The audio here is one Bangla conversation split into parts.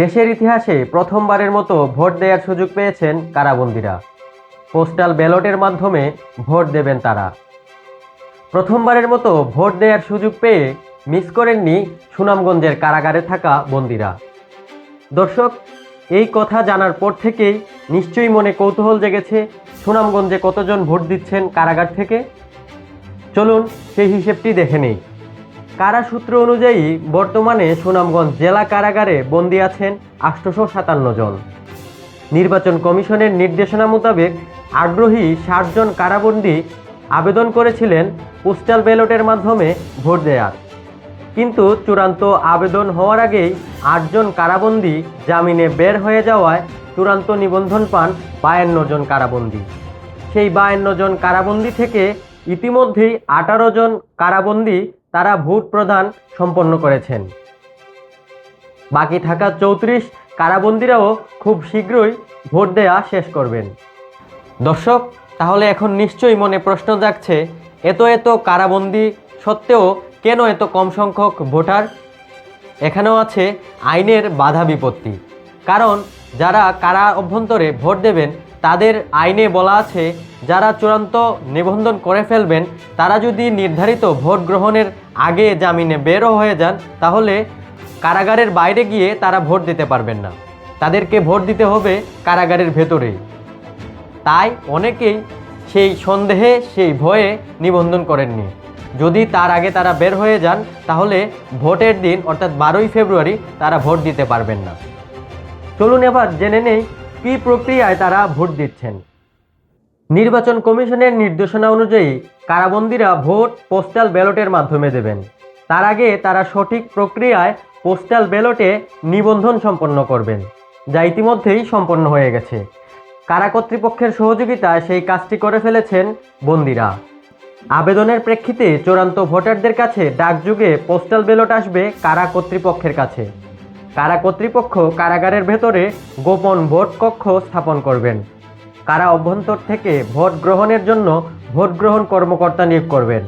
দেশের ইতিহাসে প্রথমবারের মতো ভোট দেওয়ার সুযোগ পেয়েছেন কারাবন্দীরা। পোস্টাল ব্যালটের মাধ্যমে ভোট দেবেন তারা। প্রথমবারের মতো ভোট দেওয়ার সুযোগ পেয়ে মিস করেননি সুনামগঞ্জের কারাগারে থাকা বন্দীরা। দর্শক, এই কথা জানার পর থেকেই নিশ্চয়ই মনে কৌতূহল জেগেছে সুনামগঞ্জে কতজন ভোট দিচ্ছেন কারাগার থেকে। চলুন সেই হিসেবটি দেখে নেই। কারা সূত্র অনুযায়ী বর্তমানে সুনামগঞ্জ জেলা কারাগারে বন্দী আছেন আটশোশো সাতান্ন জন? নির্বাচন কমিশনের নির্দেশনা মোতাবেক আগ্রহী ষাটজন কারাবন্দী আবেদন করেছিলেন পোস্টাল ব্যালটের মাধ্যমে ভোট দেয়ার। কিন্তু চূড়ান্ত আবেদন হওয়ার আগেই আটজন কারাবন্দী জামিনে বের হয়ে যাওয়ায় চূড়ান্ত নিবন্ধন পান বায়ান্ন জন কারাবন্দী। সেই বায়ান্ন জন কারাবন্দী থেকে ইতিমধ্যেই আঠারো জন কারাবন্দী তারা ভোট প্রদান সম্পন্ন করেছেন। বাকি থাকা চৌত্রিশ কারাবন্দীরাও খুব শীঘ্রই ভোট দেয়া শেষ করবেন। দর্শক, তাহলে এখন নিশ্চয়ই মনে প্রশ্ন জাগছে, এত এত কারাবন্দি সত্ত্বেও কেন এত কম সংখ্যক ভোটার? এখানেও আছে আইনের বাধা বিপত্তি। কারণ যারা কারা অভ্যন্তরে ভোট দেবেন, তাদের আইনে বলা আছে, যারা চূড়ান্ত নিবন্ধন করে ফেলবেন, তারা যদি নির্ধারিত ভোট গ্রহণের আগে জামিনে বেরও হয়ে যান, তাহলে কারাগারের বাইরে গিয়ে তারা ভোট দিতে পারবেন না। তাদেরকে ভোট দিতে হবে কারাগারের ভেতরেই তাই অনেকেই সেই সন্দেহে, সেই ভয়ে নিবন্ধন করেননি। যদি তার আগে তারা বের হয়ে যান, তাহলে ভোটের দিন, অর্থাৎ বারোই ফেব্রুয়ারি, তারা ভোট দিতে পারবেন না। চলুন এবার জেনে নেই কী প্রক্রিয়ায় তারা ভোট দিচ্ছেন। নির্বাচন কমিশনের নির্দেশনা অনুযায়ী কারাবন্দীরা ভোট পোস্টাল ব্যালটের মাধ্যমে দেবেন। তার আগে তারা সঠিক প্রক্রিয়ায় পোস্টাল ব্যালটে নিবন্ধন সম্পন্ন করবেন, যা ইতিমধ্যেই সম্পন্ন হয়ে গেছে। কারা কর্তৃপক্ষের সহযোগিতায় সেই কাজটি করে ফেলেছেন বন্দিরা। আবেদনের প্রেক্ষিতে চূড়ান্ত ভোটারদের কাছে ডাকযুগে পোস্টাল ব্যালট আসবে কারা কর্তৃপক্ষের কাছে। কারা কর্তৃপক্ষ কারাগারের ভেতরে গোপন ভোট কক্ষ স্থাপন করবেন। কারা অভ্যন্তর থেকে ভোট গ্রহণের জন্য ভোট গ্রহণ কর্মকর্তা নিয়োগ করবেন?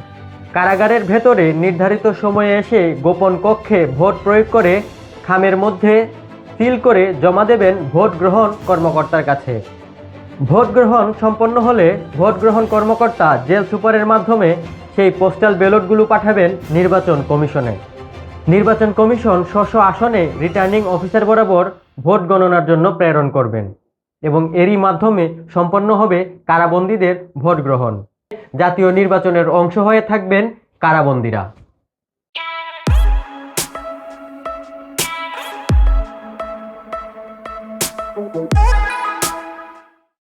কারাগারের ভেতরে নির্ধারিত সময়ে এসে গোপন কক্ষে ভোট প্রয়োগ করে খামের মধ্যে সিল করে জমা দেবেন ভোট গ্রহণ কর্মকর্তার কাছে। ভোট গ্রহণ সম্পন্ন হলে ভোট গ্রহণ কর্মকর্তা জেল সুপারের মাধ্যমে সেই পোস্টাল ব্যালটগুলো পাঠাবেন নির্বাচন কমিশনে। নির্বাচন কমিশন স্ব আসনে রিটার্নিং অফিসার বরাবর ভোট গণনার জন্য প্রেরণ করবেন। এবং এরই মাধ্যমে সম্পন্ন হবে কারাবন্দীদের ভোট গ্রহণ জাতীয় নির্বাচনের অংশ হয়ে থাকবেন কারাবন্দীরা